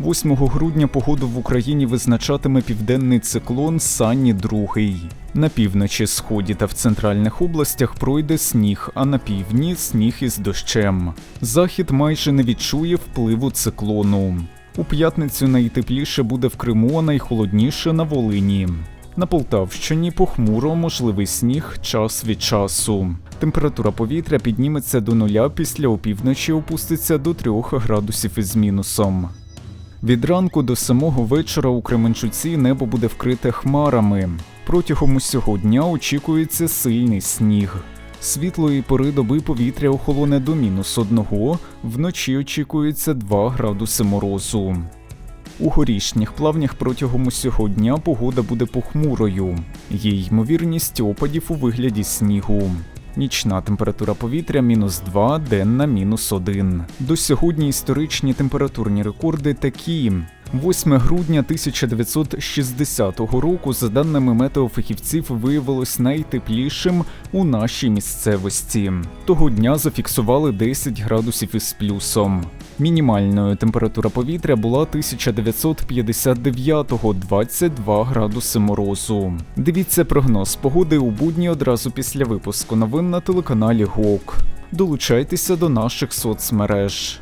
8 грудня погоду в Україні визначатиме південний циклон Санні 2. На півночі, сході та в центральних областях пройде сніг, а на півдні сніг із дощем. Захід майже не відчує впливу циклону. У п'ятницю найтепліше буде в Криму, а найхолодніше на Волині. На Полтавщині похмуро можливий сніг час від часу. Температура повітря підніметься до нуля після опівночі опуститься до 3 градусів із мінусом. Від ранку до самого вечора у Кременчуці небо буде вкрите хмарами. Протягом усього дня очікується сильний сніг. Світлої пори доби повітря охолоне до мінус одного, вночі очікується 2 градуси морозу. У горішніх плавнях протягом усього дня погода буде похмурою. Є ймовірність опадів у вигляді снігу. Нічна температура повітря мінус 2, денна мінус 1. До сьогодні історичні температурні рекорди такі. 8 грудня 1960 року, за даними метеофахівців, виявилось найтеплішим у нашій місцевості. Того дня зафіксували 10 градусів із плюсом. Мінімальною температура повітря була 1959-го 22 градуси морозу. Дивіться прогноз погоди у будні одразу після випуску новин на телеканалі ГОК. Долучайтеся до наших соцмереж.